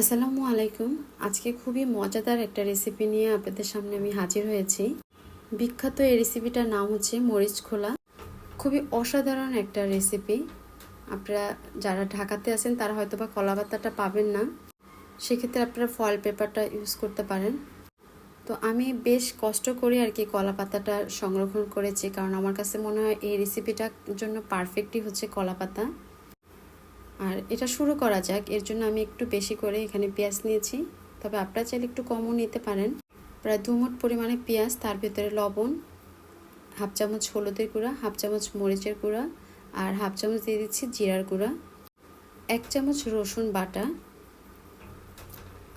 আসসালামু আলাইকুম। আজকে খুবই মজাদার একটা রেসিপি নিয়ে আপনাদের সামনে আমি হাজির হয়েছি। বিখ্যাত এই রেসিপিটার নাম হচ্ছে মরিচ খোলা। খুবই অসাধারণ একটা রেসিপি আপনারা যারা ঢাকাতে আছেন, তারা হয়তো বা কলা পাতাটা পাবেন না। সেক্ষেত্রে আপনারা ফয়েল পেপারটা ইউজ করতে পারেন। তো আমি বেশ কষ্ট করে আর কি কলা পাতাটা সংরক্ষণ করেছি, কারণ আমার কাছে মনে হয় এই রেসিপিটার জন্য পারফেক্টই হচ্ছে কলা পাতা আর এটা শুরু করা যাক। এর জন্য আমি একটু বেশি করে এখানে পেঁয়াজ নিয়েছি। তবে আপনারা চাইলে একটু কমও নিতে পারেন। প্রায় দুমুট পরিমাণে পেঁয়াজ, তার ভিতরে লবণ, হাফ চামচ হলুদের গুঁড়া, হাফ চামচ মরিচের গুঁড়া আর হাফ চামচ দিয়ে দিচ্ছি জিরার গুঁড়া, এক চামচ রসুন বাটা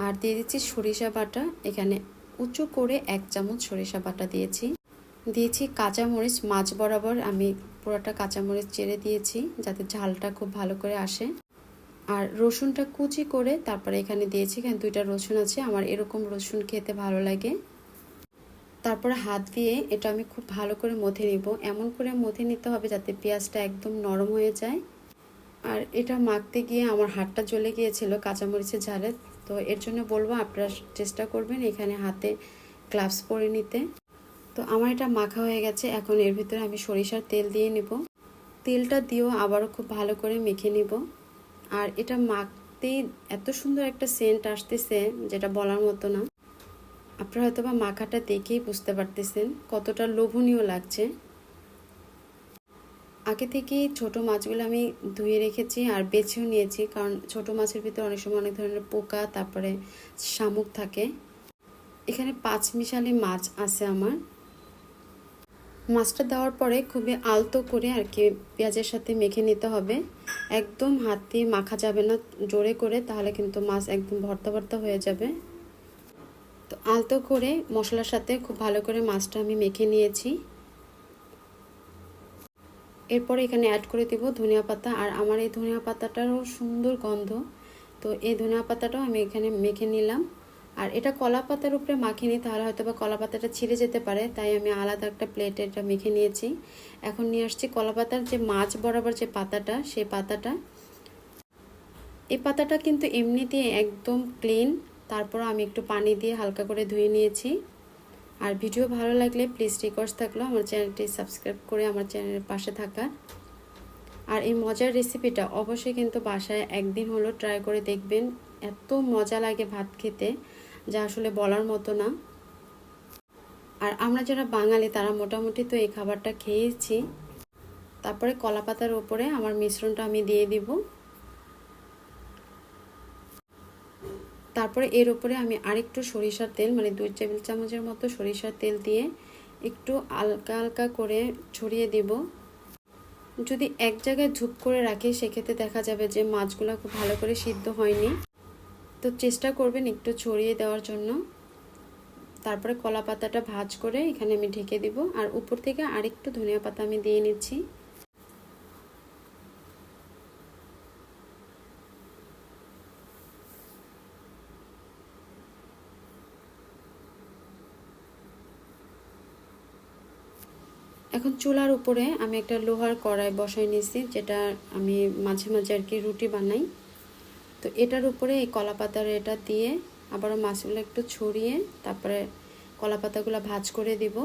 আর দিয়ে দিচ্ছি সরিষা বাটা। এখানে উঁচু করে এক চামচ সরিষা বাটা দিয়েছি। দিয়েছি কাঁচামরিচ, মাছ বরাবর আমি পুরোটা কাঁচামরিচ চেড়ে দিয়েছি যাতে ঝালটা খুব ভালো করে আসে। আর রসুনটা কুচি করে তারপরে এখানে দিয়েছি। এখানে দুইটা রসুন আছে, আমার এরকম রসুন খেতে ভালো লাগে। তারপরে হাত দিয়ে এটা আমি খুব ভালো করে মথে নিব। এমন করে মথে নিতে হবে যাতে পেঁয়াজটা একদম নরম হয়ে যায়। আর এটা মাখতে গিয়ে আমার হাতটা জ্বলে গিয়েছিল কাঁচামরিচের ঝালে। তো এর জন্য বলব, আপনারা চেষ্টা করবেন এখানে হাতে গ্লাভস পরে নিতে। তো আমার এটা মাখা হয়ে গেছে, এখন এর ভিতরে আমি সরিষার তেল দিয়ে নেব। তেলটা দিয়েও আবারও খুব ভালো করে মেখে নিব। আর এটা মাখতেই এত সুন্দর একটা সেন্ট আসতেছে, যেটা বলার মতো না। আপনারা হয়তো বা মাখাটা দেখেই বুঝতে পারতেছেন কতটা লোভনীয় লাগছে। আগে থেকেই ছোট মাছগুলো আমি ধুয়ে রেখেছি আর বেছেও নিয়েছি, কারণ ছোট মাছের ভিতরে অনেক সময় অনেক ধরনের পোকা, তারপরে শামুক থাকে। এখানে পাঁচ মিশালি মাছ আছে আমার। মাছটা দেওয়ার পরে খুবই আলতো করে আর কি পেঁয়াজের সাথে মেখে নিতে হবে। একদম হাত দিয়ে মাখা যাবে না, জোরে করে, তাহলে কিন্তু মাছ একদম ভর্তা ভর্তা হয়ে যাবে। তো আলতো করে মশলার সাথে খুব ভালো করে মাছটা আমি মেখে নিয়েছি। এরপর এখানে অ্যাড করে দিব ধনিয়া পাতা, আর আমার এই ধনিয়া পাতাটারও সুন্দর গন্ধ। তো এই ধনিয়া পাতাটাও আমি এখানে মেখে নিলাম। আর এটা কলা পাতার উপরে মাখিনি তাহলে হয়তো বা কলা পাতাটা ছিঁড়ে যেতে পারে। তাই আমি আলাদা একটা প্লেটে এটা মেখে নিয়েছি। এখন নিয়ে আসছি কলা পাতার যে মাছ বরাবর যে পাতাটা, সেই পাতাটা। এই পাতাটা কিন্তু এমনিতে একদম ক্লিন তারপর আমি একটু পানি দিয়ে হালকা করে ধুয়ে নিয়েছি। আর ভিডিও ভালো লাগলে প্লিজ রিকোয়েস্ট থাকল আমার চ্যানেলটি সাবস্ক্রাইব করে আমার চ্যানেলের পাশে থাকার আর এই মজার রেসিপিটা অবশ্যই কিন্তু বাসায় একদিন হলো ট্রাই করে দেখবেন। এত মজা লাগে ভাত খেতে। যা আসলে বলার মতো না। আর আমরা যারা বাঙালি, তারা মোটামুটি তো এই খাবারটা খেয়েছি। তারপরে কলা পাতার ওপরে আমার মিশ্রণটা আমি দিয়ে দিব। তারপরে এর উপরে আমি আরেকটু সরিষার তেল মানে দুই টেবিল চামচের মতো সরিষার তেল দিয়ে একটু হালকা হালকা করে ছড়িয়ে দিব। যদি এক জায়গায় ঝুপ করে রাখি, সেক্ষেত্রে দেখা যাবে যে মাছগুলো খুব ভালো করে সিদ্ধ হয়নি। তো চেষ্টা করবেন একটু ছড়িয়ে দেওয়ার জন্য। তারপরে কলা পাতাটা ভাজ করে এখানে আমি ঢেকে দিব। আর উপর থেকে আরেকটু ধনিয়া পাতা আমি দিয়ে নিচ্ছি। এখন চুলার উপরে আমি একটা লোহার কড়াই বসাই নিয়েছি, যেটা আমি মাঝে মাঝে আর কি রুটি বানাই। তো এটার উপরে এই কলা পাতার এটা দিয়ে আবারও মাছগুলো একটু ছড়িয়ে তারপরে কলা পাতাগুলো ভাজ করে দিব।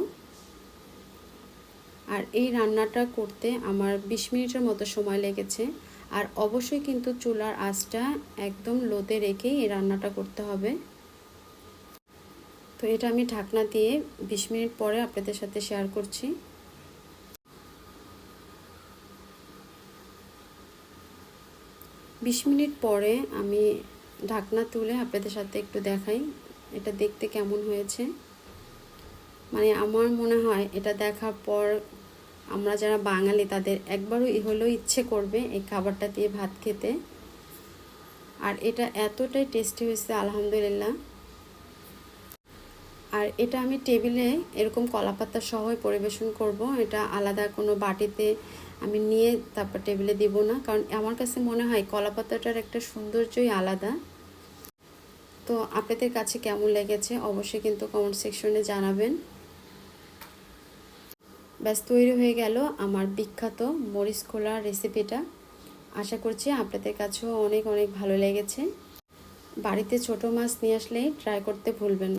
আর এই রান্নাটা করতে আমার বিশ মিনিটের মতো সময় লেগেছে। আর অবশ্যই কিন্তু চুলার আঁচটা একদম লোতে রেখেই এই রান্নাটা করতে হবে। তো এটা আমি ঢাকনা দিয়ে বিশ মিনিট পরে আপনাদের সাথে শেয়ার করছি। বিশ মিনিট পরে আমি ঢাকনা তুলে আপনাদের সাথে একটু দেখাই, এটা দেখতে কেমন হয়েছে। মানে আমার মনে হয় এটা দেখার পর আমরা যারা বাঙালি তাদের একবারও হলেও ইচ্ছে করবে এই খাবারটা দিয়ে ভাত খেতে। আর এটা এতটাই টেস্টি হয়েছে, আলহামদুলিল্লাহ। আর এটা আমি টেবিলে এরকম কলাপাতা সহই পরিবেশন করব, এটা আলাদা কোনো বাটিতে আমি নিয়ে তারপর টেবিলে দিব না। কারণ আমার কাছে মনে হয় কলাপাতাটার একটা সৌন্দর্যই আলাদা। তো আপনাদের কাছে কেমন লেগেছে অবশ্যই কিন্তু কমেন্ট সেকশনে জানাবেন। ব্যাস, তৈরি হয়ে গেল আমার বিখ্যাত মরিচ খোলার রেসিপিটা আশা করছি আপনাদের কাছেও অনেক অনেক ভালো লেগেছে। বাড়িতে ছোট মাছ নিয়ে আসলেই ট্রাই করতে ভুলবেন।